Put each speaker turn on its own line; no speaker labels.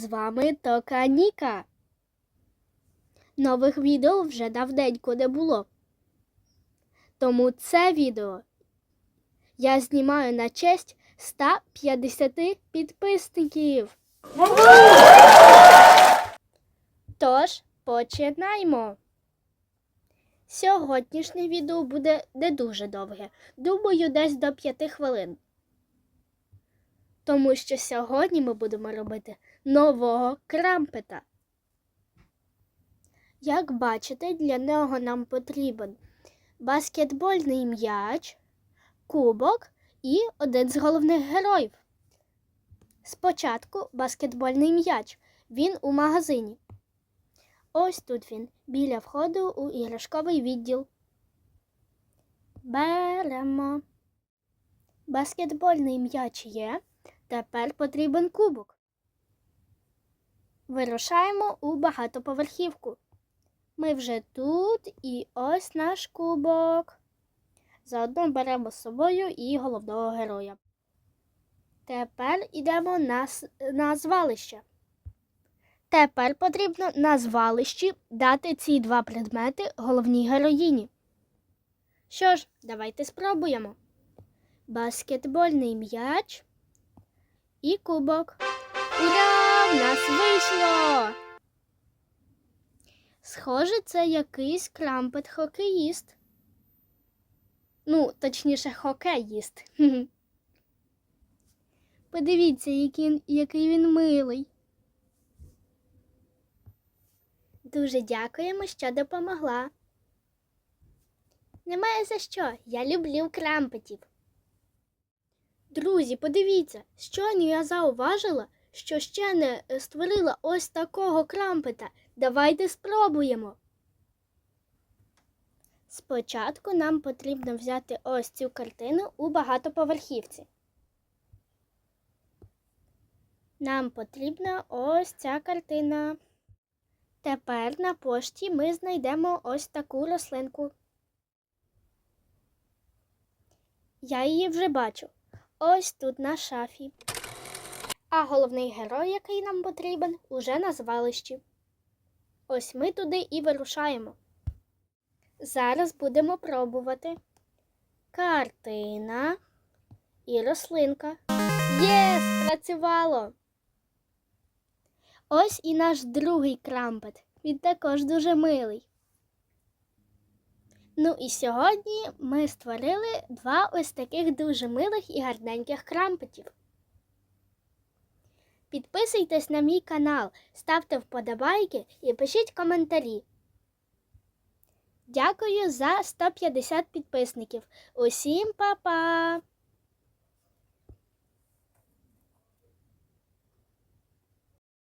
вами Тока Ніка. Нових відео вже давненько не було. Тому це відео я знімаю на честь 150 підписників. Тож, починаємо. Сьогоднішнє відео буде не дуже довге. Думаю, десь до 5 хвилин. Тому що сьогодні ми будемо робити нового крампета. Як бачите, для нього нам потрібен баскетбольний м'яч, кубок і один з головних героїв. Спочатку баскетбольний м'яч. Він у магазині. Ось тут він, біля входу у іграшковий відділ. Беремо. Баскетбольний м'яч є. Тепер потрібен кубок. Вирушаємо у багатоповерхівку. Ми вже тут і ось наш кубок. Заодно беремо з собою і головного героя. Тепер йдемо на, на звалище. Тепер потрібно на звалищі дати ці два предмети головній героїні. Що ж, давайте спробуємо. Баскетбольний м'яч і кубок. Ура! В нас вийшло! Схоже, це якийсь крампет-хокеїст. Ну, точніше, хокеїст. Подивіться, який, який він милий. Дуже дякуємо, що допомогла. Немає за що. Я люблю крампетів. Друзі, подивіться, щойно я зауважила, що ще не е, створила ось такого крампета. Давайте спробуємо. Спочатку нам потрібно взяти ось цю картину у багатоповерхівці. Нам потрібна ось ця картина. Тепер на пошті ми знайдемо ось таку рослинку. Я її вже бачу. Ось тут на шафі. А головний герой, який нам потрібен, уже на звалищі. Ось ми туди і вирушаємо. Зараз будемо пробувати. Картина і рослинка. Є, спрацювало! Ось і наш другий крампет. Він також дуже милий. Ну і сьогодні ми створили два ось таких дуже милих і гарненьких крампетів. Підписуйтесь на мій канал, ставте вподобайки і пишіть коментарі. Дякую за 150 підписників. Усім па-па!